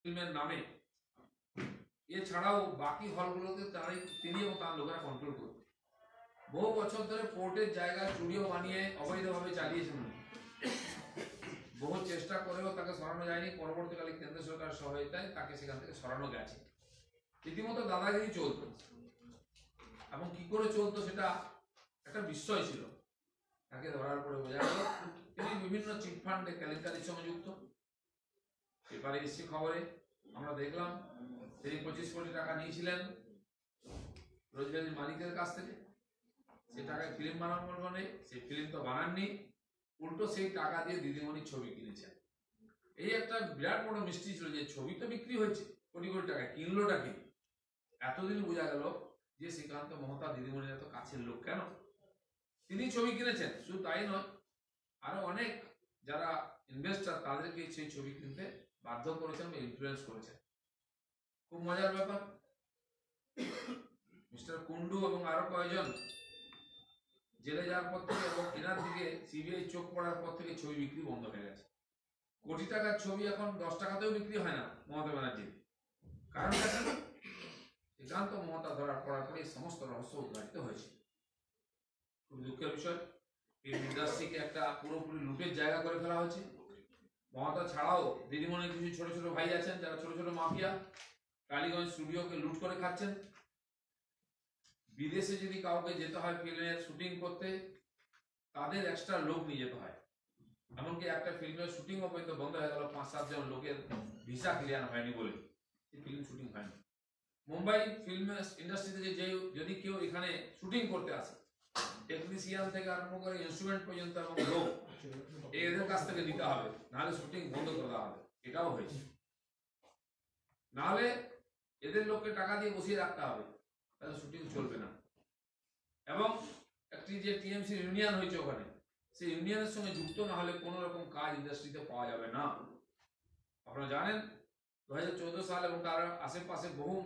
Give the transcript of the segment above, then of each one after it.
ফিল্মের নামে। এছাড়াও বাকি হলগুলোতে তারাই তিনি এবং তার লোকেরা কন্ট্রোল করত বহু বছর ধরে পোর্টের জায়গা স্টুডিও বানিয়ে অবৈধভাবে চালিয়েছেন বহু চেষ্টা করেও তাকে সরানো যায়নি। পরবর্তীকালে কেন্দ্র সরকার সহায়তায় তাকে সেখান থেকে সরানো গেছে। রীতিমতো দাদাগিরি চলতো। এবং কি করে চলতো সেটা একটা বিস্ময় ছিল। তাকে ধরার পরে বোঝা গেল, তিনি বিভিন্ন চিটফান্ডে কেলেঙ্কারির সঙ্গে যুক্ত। পেপারে এসছে খবরে, আমরা দেখলাম তিনি পঁচিশ কোটি টাকা নিয়েছিলেন রোজগারের মালিকের কাছ থেকে। সেই টাকায় ফিল্ম বানানোর মানে সেই ফিল্ম তো বানাননি। উল্টো সেই টাকা দিয়ে দিদিমণির ছবি কিনেছেন। এই একটা বিরাট বড় মিষ্টি ছিল যে ছবি তো বিক্রি হয়েছে, কোটি কোটি টাকা কিনলোটা কি? এতদিন বোঝা গেল যে শ্রীকান্ত মহতা দিদিমণির এত কাছের লোক কেন? তিনি ছবি কিনেছেন, শুধু তাই নয়, আরও অনেক যারা ইনভেস্টার তাদেরকে সেই ছবি কিনতে বাধ্য করেছেন বা ইনফ্লুয়েন্স করেছেন। খুব মজার ব্যাপার। মিস্টার কুন্ডু এবং আরও কয়েকজন জেলে যাওয়ার পর থেকে এবং কেনার দিকে সিবিআই চোখ পড়ার পর থেকে ছবি বিক্রি বন্ধ হয়ে গেছে। কোটি টাকার ছবি এখন দশ টাকাতেও বিক্রি হয় না মমতা ব্যানার্জির কারণ কি? শ্রীকান্ত মমতা ধরার পড়ার পরে সমস্ত রহস্য উদ্ঘাটিত হয়েছে। খুব দুঃখের বিষয়। এই ইন্ডাস্ট্রিকে একটা পুরোপুরি লুটের জায়গা করে ফেলা হয়েছে। মমতা ছাড়াও দিদিমণির কিছু ছোট ছোট ভাই আছেন, যারা ছোট ছোট মাফিয়া, কালীগঞ্জ স্টুডিওকে লুট করে খাচ্ছেন। বিদেশে যদি কাউকে যেতে হয় ফিল্মের শুটিং করতে, তাদের এক্সট্রা লোক নিয়ে যেতে হয়। এমনকি একটা ফিল্মের শুটিংও পর্যন্ত বন্ধ হয়ে গেল, পাঁচ সাতজন লোকের ভিসা ক্লিয়ার হয়নি বলে। ফিল্ম শুটিং হয়নি। মুম্বাই ফিল্ম ইন্ডাস্ট্রি থেকে যে যদি কেউ এখানে শুটিং করতে আসে টেকনিশিয়ান থেকে আরম্ভ করে ইনস্ট্রুমেন্ট পর্যন্ত এবং লোক এদের কাছ থেকে দিতে হবে, নাহলে শুটিং বন্ধ করে দেওয়া হবে। এটাও হয়েছে। নাহলে এদের লোককে টাকা দিয়ে বসিয়ে রাখতে হবে, তাহলে শুটিং চলবে না। এবং একটি যে টিএমসি ইউনিয়ন হয়েছে ওখানে, সেই ইউনিয়নের সঙ্গে যুক্ত না হলে কোনো রকম কাজ ইন্ডাস্ট্রিতে পাওয়া যাবে না। আপনারা জানেন দু হাজার চৌদ্দ সাল এবং তার আশেপাশে বহু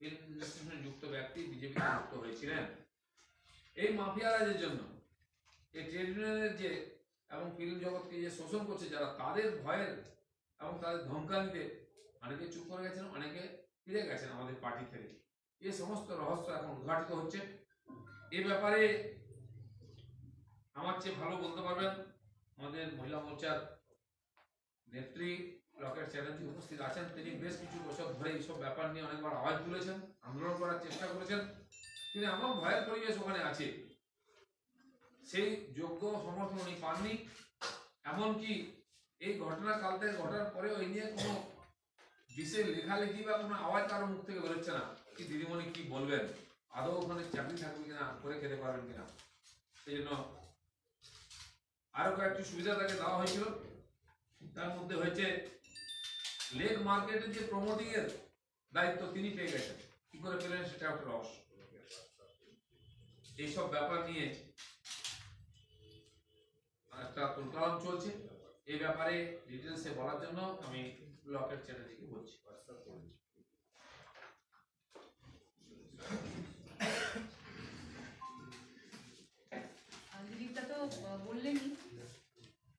ইন্ডাস্ট্রির সঙ্গে যুক্ত ব্যক্তি বিজেপি যুক্ত হয়েছিলেন। এই মাফিয়ারাজের জন্য, এই ট্রেড ইউনিয়নের যে এবং ফিল্ম জগৎকে যে শোষণ করছে, যারা তাদের ভয়ের এবং তাদের ধমকানিতে অনেকে চুপ করে গেছেন, অনেকে ফিরে গেছেন আমাদের পার্টি থেকে। এ সমস্ত রহস্য এখন উদ্ঘাটিত হচ্ছে। এ ব্যাপারে আমার চেয়ে ভালো বলতে পারবেন আমাদের মহিলা মোর্চার নেত্রী রকেট চ্যাটার্জি উপস্থিত আছেন। তিনি বেশ কিছু বছর ধরে এইসব ব্যাপার নিয়ে অনেকবার আওয়াজ তুলেছেন, আন্দোলন করার চেষ্টা করেছেন। কিন্তু এমন ভয়ের পরিবেশ ওখানে আছে সেই যোগ্য সমর্থন উনি পাননি। এমনকি এই ঘটনা কাল থেকে ঘটার নিয়ে কোনো বিশেষ লেখালেখি বা কোনো আওয়াজ মুখ থেকে বেরোচ্ছে না। কি দিদিমণি কি বলবেন? আদৌ ওখানে চাকরি থাকবে কিনা? করে খেতে পারবেন কিনা? সেই জন্য আরও কয়েকটি সুবিধা তাকে দেওয়া হয়েছিল। তার মধ্যে হয়েছে, লেক মার্কেটের যে প্রমোটিং এর দায়িত্ব তিনি পেয়ে গেছেন। কি করে পেলেন সেটা একটা রহস্য। এইসব ব্যাপার নিয়ে একটা তুলকালাম চলছে। এই ব্যাপারে ডিটেলসে বলার জন্য আমি ব্লকের চ্যাটার্জিকে বলছি। আর দিলীপদা তো বললেনই।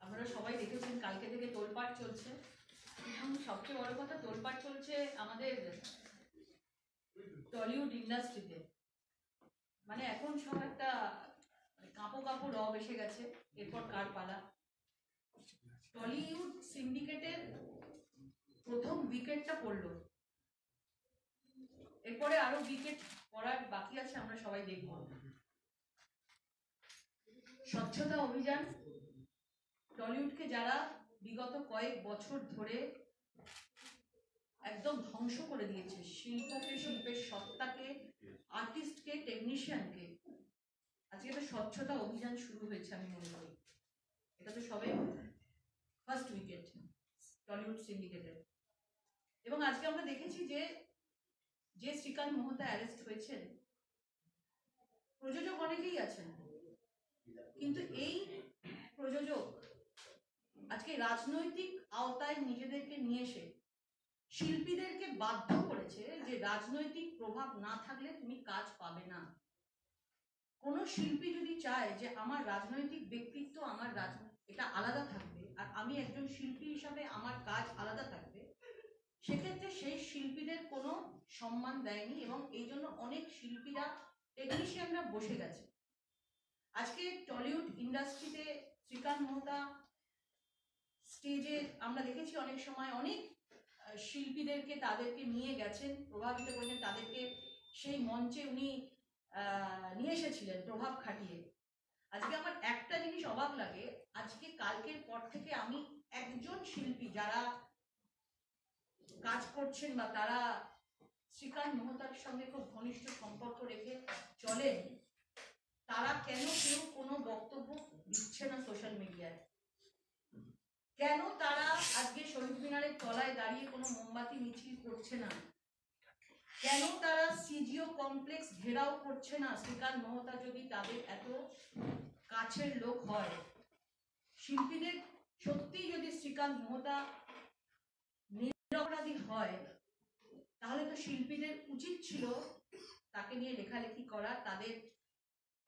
আপনারা সবাই দেখেছেন, কালকে থেকে তোলপাট চলছে। এবং সবচেয়ে বড় কথা তোলপাট চলছে আমাদের টলিউড ইন্ডাস্ট্রিতে মানে এখন সব একটা কাঁপো কাঁপো রব এসে গেছে, এরপর কার পালা? টলিউড সিন্ডিকেটের প্রথম উইকেটটা পড়ল। এরপরে আরও উইকেট পড়ার বাকি আছে, আমরা সবাই দেখব। স্বচ্ছতা অভিযান। টলিউডকে যারা বিগত কয়েক বছর ধরে একদম ধ্বংস করে দিয়েছে, শিল্পকে, শিল্পের সত্তাকে আর্টিস্টকে টেকনিশিয়ানকে আজকে তো স্বচ্ছতা অভিযান শুরু হয়েছে, আমি মনে করি। এটা তো সবে ফার্স্ট উইকেট টলিউড সিন্ডিকেটের এবং আজকে আমরা দেখেছি যে যে শ্রীকান্ত মোহতা অ্যারেস্ট হয়েছেন, প্রযোজক অনেকেই আছেন। কিন্তু এই প্রযোজক আজকে রাজনৈতিক আওতায় নিজেদেরকে নিয়ে এসে শিল্পীদেরকে বাধ্য করেছে যে রাজনৈতিক প্রভাব না থাকলে তুমি কাজ পাবে না। কোন শিল্পী যদি চায় যে আমার রাজনৈতিক ব্যক্তিত্ব আমার রাজ, এটা আলাদা থাকবে আর আমি একজন শিল্পী হিসাবে আমার কাজ আলাদা থাকবে, সেক্ষেত্রে সেই শিল্পীদের কোনো সম্মান দেয়নি এবং এই জন্য অনেক শিল্পীরা টেকনিশিয়ানরা বসে গেছে। আজকে টলিউড ইন্ডাস্ট্রিতে শ্রীকান্ত মোহতা স্টেজে আমরা দেখেছি অনেক সময় অনেক শিল্পীদেরকে তাদেরকে নিয়ে গেছেন, প্রভাবিত করেছেন, তাদেরকে সেই মঞ্চে উনি নিয়ে এসেছিলেন, প্রভাব খাটিয়ে। আজকে আমার একটা জিনিস অবাক লাগে, আজকে কালকের পর থেকে আমি একজন শিল্পী যারা কাজ করছেন বা তারা শ্রীকান্ত মোহতার সঙ্গে খুব ঘনিষ্ঠ সম্পর্ক রেখে চলেন, তারা কেন কেউ কোনো বক্তব্য দিচ্ছে না সোশ্যাল মিডিয়ায়? কেন তারা আজকে শহীদ মিনারের তলায় দাঁড়িয়ে কোনো মোমবাতি মিছিল করছে না? কেন তারা সিজিও কমপ্লেক্স ঘেরাও করছে না? শ্রীকান্ত মোহতা যদি তাদের এত কাছের লোক হয়, শিল্পীদের সত্যিই যদি শ্রীকান্ত মোহতা নিরপরাধী হয়, তাহলে তো শিল্পীদের উচিত ছিল তাকে নিয়ে লেখালেখি করা, তাদের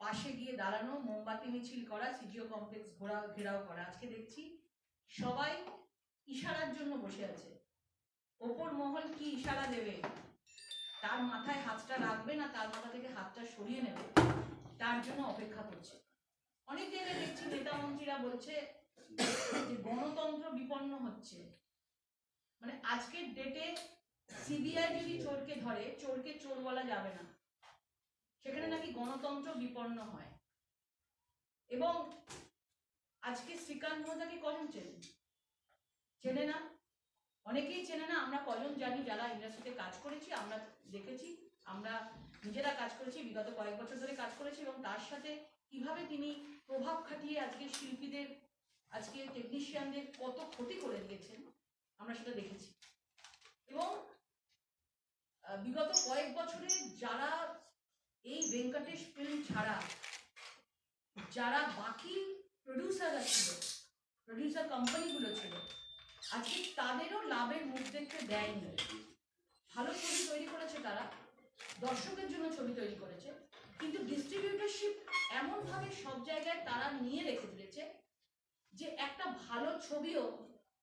পাশে গিয়ে দাঁড়ানো, মোমবাতি, মিছিল করা, সিজিও কমপ্লেক্স ঘোরা ঘেরাও করা। আজকে দেখছি সবাই ইশারার জন্য বসে আছে। ওপর মহল কি ইশারা দেবে? তার মাথায় হাতটা রাখবে না, তার মাথা থেকে হাতটা সরিয়ে নেবে। তার জন্য অপেক্ষা করছে। অনেক জায়গায় দেখছি নেতা মন্ত্রীরা বলছে যে গণতন্ত্র বিপন্ন হচ্ছে। মানে আজকের ডেটে সিবিআই যদি চোরকে ধরে, চোরকে চোর বলা যাবে না। সেখানে নাকি গণতন্ত্র বিপন্ন হয়। এবং আজকে শ্রীকান্ত মোহতাকে কজন চেনে চেনে না? অনেকেই চেনে না, আমরা কজন জানি যারা ইন্ডাস্ট্রিতে কাজ করেছি, আমরা দেখেছি, আমরা নিজেরা কাজ করেছি, বিগত কয়েক বছর ধরে কাজ করেছি এবং তার সাথে কীভাবে তিনি প্রভাব খাটিয়ে আজকে শিল্পীদের, আজকে টেকনিশিয়ানদের কত ক্ষতি করে দিয়েছেন, আমরা সেটা দেখেছি। এবং বিগত কয়েক বছরে যারা এই ভেঙ্কটেশ ফিল্ম ছাড়া, যারা বাকি প্রডিউসাররা ছিল প্রডিউসার কোম্পানিগুলো ছিল আজকে তাদেরও লাভের মুখ দেখতে দেয়নি। ভালো ছবি তৈরি করেছে তারা দর্শকের জন্য ছবি তৈরি করেছে, কিন্তু ডিস্ট্রিবিউটরশিপ এমনভাবে সব জায়গায় তারা নিয়ে রেখে দিয়েছে যে একটা ভালো ছবিও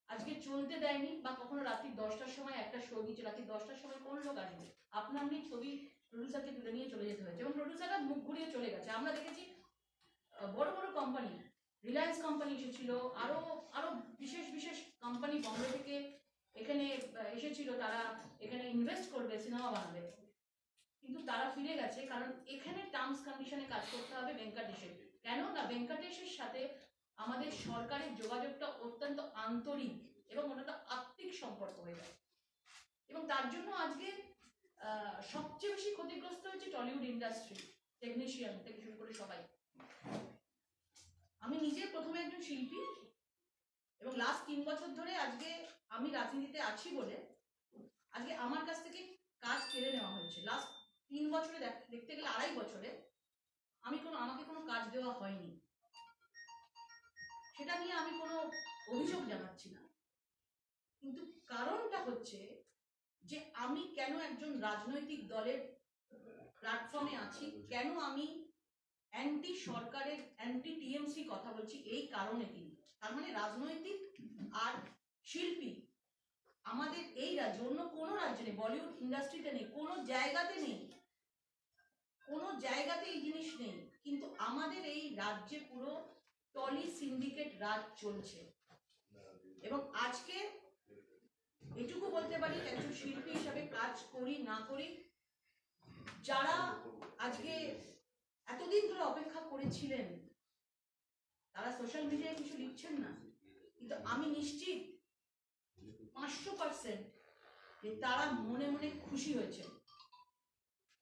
আজকে চলতে দেয়নি বা কখনো রাত্রি দশটার সময় একটা শো দিচ্ছে রাত্রি দশটার সময় কোন লোক আসবে? আপনা আপনি ছবি প্রডিউসারকে তুলে নিয়ে চলে যেতে হয়েছে। এবং প্রডিউসাররা মুখ ঘুরিয়ে চলে গেছে। আমরা দেখেছি বড় বড় কোম্পানি রিলায়েন্স কোম্পানি এসেছিল, আরও আরও বিশেষ বিশেষ কোম্পানি বম্বে থেকে এখানে এসেছিল, তারা এখানে ইনভেস্ট করবে সিনেমা বানাবে। কিন্তু তারা ফিরে গেছে, কারণ এখানে টার্মস কন্ডিশনে কাজ করতে হবে ভেঙ্কটেশের কেন না? ভেঙ্কটেশের সাথে আমাদের সরকারের যোগাযোগটা অত্যন্ত আন্তরিক এবং ওটা আত্মিক সম্পর্ক হয়ে যায়। এবং তার জন্য আজকে সবচেয়ে বেশি ক্ষতিগ্রস্ত হয়েছে টলিউড ইন্ডাস্ট্রি টেকনিশিয়ান থেকে শুরু করে সবাই। আমি নিজে প্রথমে একজন শিল্পী এবং লাস্ট তিন বছর ধরে আজকে আমি রাজনীতিতে আছি বলে আজকে আমার কাছ থেকে কাজ কেড়ে নেওয়া হয়েছে। লাস্ট তিন বছরে দেখ- দেখতে গেলে আড়াই বছরে আমি কোনো, আমাকে কোনো কাজ দেওয়া হয়নি। সেটা নিয়ে আমি কোনো অভিযোগ জানাচ্ছি না। কিন্তু কারণটা হচ্ছে যে আমি কেন একজন রাজনৈতিক দলের প্ল্যাটফর্মে আছি, কেন আমি অ্যান্টি সরকারের অ্যান্টি টিএমসি কথা বলছি, এই কারণে কিন্তু। তার মানে রাজনৈতিক আর শিল্পী। আমাদের এই রাজ্য, অন্য কোনো রাজ্যে নেই, বলিউড ইন্ডাস্ট্রিতে নেই, কোনো জায়গাতে নেই, কোনো জায়গাতে এই জিনিস নেই। কিন্তু আমাদের এই রাজ্যে পুরো টলি সিন্ডিকেট রাজ চলছে। এবং আজকে এটুকু বলতে পারি একজন শিল্পী হিসাবে কাজ করি, না করি, যারা আজকে এতদিন ধরে অপেক্ষা করেছিলেন তারা সোশ্যাল মিডিয়ায় কিছু লিখছেন না। কিন্তু আমি নিশ্চিত পাঁচশো পার্সেন্ট যে তারা মনে মনে খুশি হয়েছে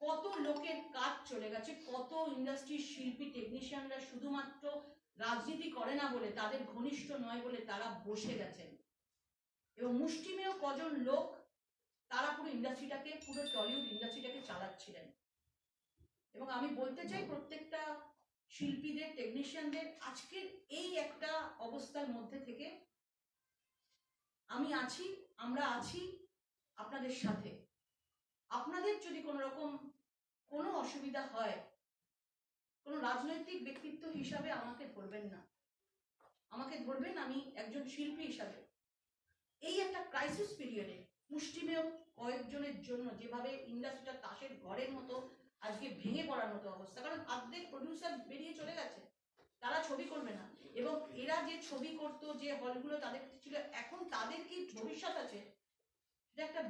কত লোকের কাজ চলে গেছে, কত ইন্ডাস্ট্রির শিল্পী টেকনিশিয়ানরা শুধুমাত্র রাজনীতি করে না বলে, তাদের ঘনিষ্ঠ নয় বলে তারা বসে গেছেন। এবং মুষ্টিমেয় কজন লোক তারা পুরো ইন্ডাস্ট্রিটাকে পুরো টলিউড ইন্ডাস্ট্রিটাকে চালাচ্ছিলেন। এবং আমি বলতে চাই প্রত্যেকটা শিল্পীদের টেকনিশিয়ানদের আজকের এই একটা অবস্থার মধ্যে থেকে আমি আছি, আমরা আছি আপনাদের সাথে। আপনাদের যদি কোনো রকম কোনো অসুবিধা হয়, কোনো রাজনৈতিক ব্যক্তিত্ব হিসাবে আমাকে ধরবেন না। আমাকে ধরবেন আমি একজন শিল্পী হিসাবে। এই একটা ক্রাইসিস পিরিয়ডে মুষ্টিমেয় কয়েকজনের জন্য যেভাবে ইন্ডাস্ট্রিটা তাসের ঘরের মতো আজকে ভেঙে পড়ার মতো অবস্থা। কারণ অর্ধেক প্রডিউসার বেরিয়ে চলে গেছে, তারা ছবি করবে না। এবং এরা যে ছবি করতো, যে হলগুলো তাদের ছিল, এখন তাদের কি ভবিষ্যৎ আছে? এটা একটা